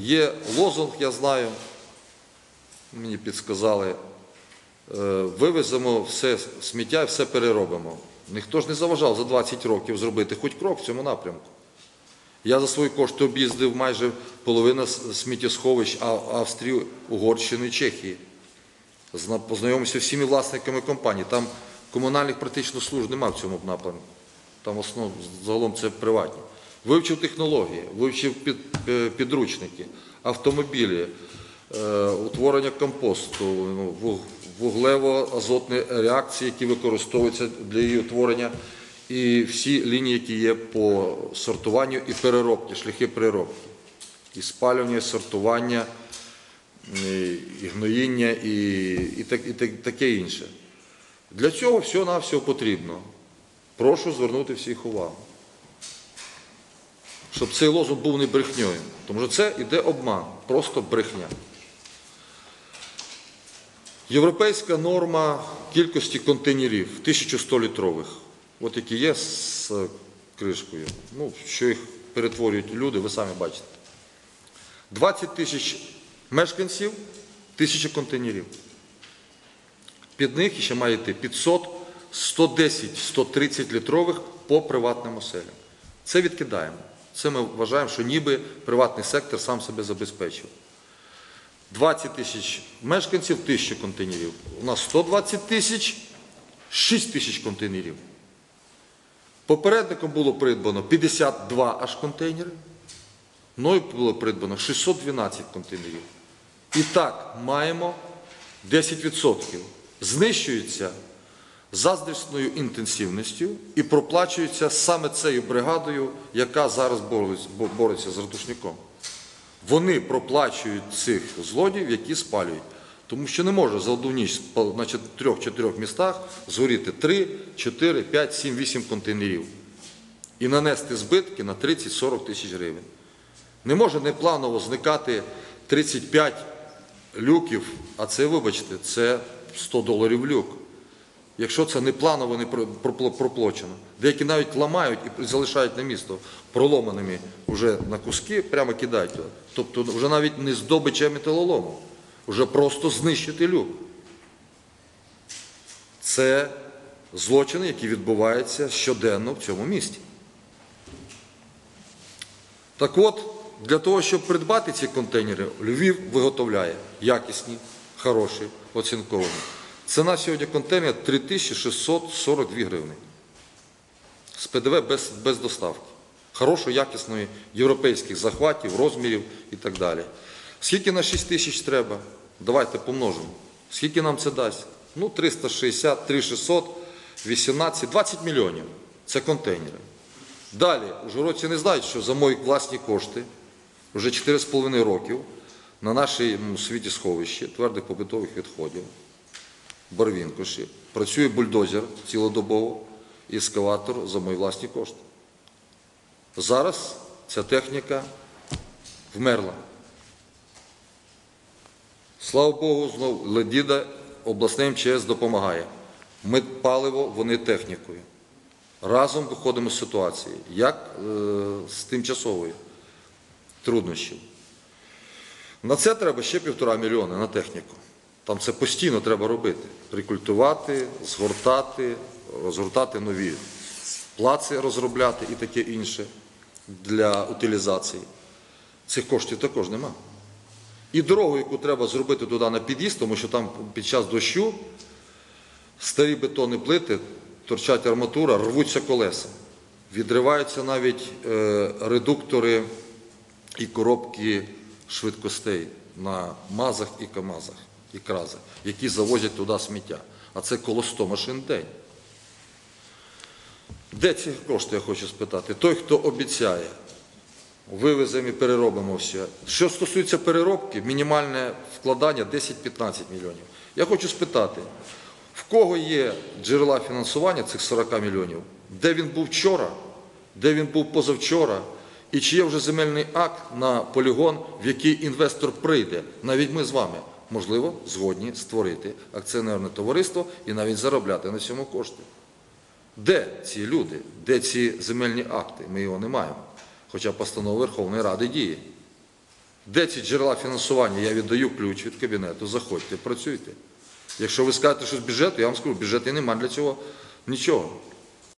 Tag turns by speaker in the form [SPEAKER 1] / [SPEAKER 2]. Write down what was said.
[SPEAKER 1] Є лозунг, я знаю, мені підсказали, е, вивеземо все сміття і все переробимо. Ніхто ж не заважав за 20 років зробити хоч крок в цьому напрямку. Я за свої кошти об'їздив майже половину сміттєсховищ Австрії, Угорщини Чехії. Познайомився з всіми власниками компаній. Там комунальних практично служб немає в цьому напрямку. Там загалом це приватні. Вивчив технології, вивчив під, підручники, автомобілі, е, утворення компосту, ну, вуглево-азотні реакції, які використовуються для її утворення, і всі лінії, які є по сортуванню і переробці, шляхи переробки. І спалювання, і сортування, і, і гноїння, і, і, так, і так- таке інше. Для цього всього-навсього потрібно. Прошу звернути всіх увагу. Щоб цей лозунг був не брехньою. Тому що це іде обман, просто брехня. Європейська норма кількості контейнерів 1100 літрових, от які є з кришкою. Ну, що їх перетворюють люди, ви самі бачите. 20 тисяч мешканців, тисяча контейнерів. Під них ще має йти 500, 110, 130 літрових по приватним оселям. Це відкидаємо. Це ми вважаємо, що ніби приватний сектор сам себе забезпечив. 20 тисяч мешканців, 1000 контейнерів. У нас 120 тисяч, 6 тисяч контейнерів. Попередником було придбано 52 аж контейнери. Мною було придбано 612 контейнерів. І так маємо 10%. Знищується заздрісною інтенсивністю і проплачується саме цією бригадою, яка зараз бореться- з ратушником. Вони проплачують цих злодіїв, які спалюють. Тому що не може за одну ніч на трьох-чотирьох містах згоріти 3, 4, 5, 7, 8 контейнерів і нанести збитки на 30-40 тисяч гривень. Не може непланово зникати 35 люків, а це, вибачте, це 100 доларів люк. Якщо це не планово не про- пропло- проплачено. Деякі навіть ламають і залишають на місто проломаними вже на куски, прямо кидають. Тобто вже навіть не здобича металолому, вже просто знищити люк. Це злочини, які відбуваються щоденно в цьому місті. Так от, для того, щоб придбати ці контейнери, Львів виготовляє якісні, хороші, оцінковані. Ціна сьогодні контейнера 3642 гривні. З ПДВ без, без доставки. Хорошої, якісної, європейських захватів, розмірів і так далі. Скільки на 6 тисяч треба? Давайте помножимо. Скільки нам це дасть? Ну, 360, 3600, 18, 20 мільйонів. Це контейнери. Далі, ужгородці не знають, що за мої власні кошти вже 4,5 років на нашому світі сховищі твердих побутових відходів, Барвінкоші, працює бульдозер цілодобово ескаватор за мої власні кошти. Зараз ця техніка вмерла. Слава Богу, знов Ледіда обласне МЧС допомагає. Ми паливо, вони технікою. Разом виходимо з ситуації, як е, з тимчасової труднощів. На це треба ще півтора мільйони на техніку. Там це постійно треба робити. Рекультувати, згортати, розгортати нові плаци розробляти і таке інше для утилізації. Цих коштів також нема. І дорогу, яку треба зробити туди на під'їзд, тому що там під час дощу старі бетонні плити, торчать арматура, рвуться колеса. Відриваються навіть е, редуктори і коробки швидкостей на МАЗах і КАМАЗах, і кразах, які завозять туди сміття. А це коло 100 машин в день. Де ці кошти, я хочу спитати? Той, хто обіцяє, вивеземо і переробимо все. Що стосується переробки, мінімальне вкладання 10-15 мільйонів. Я хочу спитати, в кого є джерела фінансування цих 40 мільйонів? Де він був вчора, де він був позавчора, і чи є вже земельний акт на полігон, в який інвестор прийде? Навіть ми з вами, можливо, згодні створити акціонерне товариство і навіть заробляти на цьому кошти. Де ці люди? Де ці земельні акти? Ми його не маємо. Хоча постанова Верховної Ради діє. Де ці джерела фінансування? Я віддаю ключ від кабінету, заходьте, працюйте. Якщо ви скажете, що з бюджету, я вам скажу, бюджету немає для цього нічого.